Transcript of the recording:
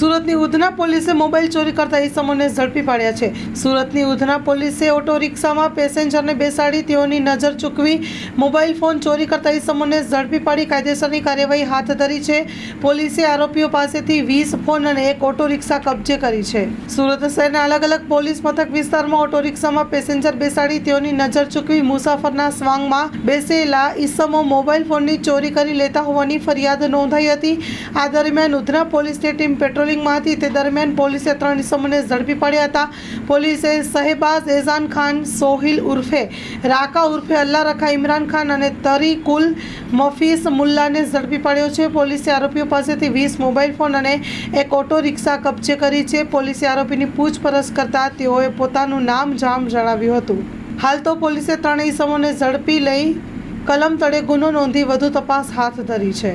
સુરતની ઉધના પોલીસે મોબાઈલ ચોરી કરતા ઇસમોને ઝડપી પાડ્યા છે. સુરતની ઉધના પોલીસે ઓટો રિક્ષામાં પેસેન્જરને બેસાડી તેઓની નજર ચૂકવી મોબાઈલ ફોન ચોરી કરતા ઇસમોને ઝડપી પાડી કાયદેસરની કાર્યવાહી હાથ ધરી છે. પોલીસે આરોપીઓ પાસેથી વીસ ફોન અને એક ઓટો રિક્ષા કબજે કરી છે. સુરત શહેરના અલગ અલગ પોલીસ મથક વિસ્તારમાં ઓટો રિક્ષામાં પેસેન્જર બેસાડી તેઓની નજર ચૂકવી મુસાફરના સ્વાંગમાં બેસેલા ઈસમો મોબાઈલ ફોનની ચોરી કરી લેતા હોવાની ફરિયાદ નોંધાઈ હતી. આ દરમિયાન ઉધના પોલીસની ટીમ પેટ્રોલિંગમાં હતી તે દરમિયાન પોલીસે ત્રણ ઇસમોને ઝડપી પડ્યા હતા. પોલીસે શહેબાઝ એઝાન ખાન, સોહિલ ઉર્ફે, રાકા ઉર્ફે, અલ્લા રખા, ઇમરાન ખાન અને તરીકુલ મફીસ મુલ્લાને ઝડપી પાડ્યો છે. પોલીસે આરોપીઓ પાસેથી વીસ મોબાઈલ ફોન અને એક ઓટો રિક્ષા કબજે કરી છે. પોલીસે આરોપીની પૂછપરછ કરતા તેઓએ પોતાનું નામ જામ જણાવ્યું હતું. હાલ તો પોલીસે ત્રણેય ઇસમોને ઝડપી લઈ કલમ તળે ગુનો નોંધી વધુ તપાસ હાથ ધરી છે.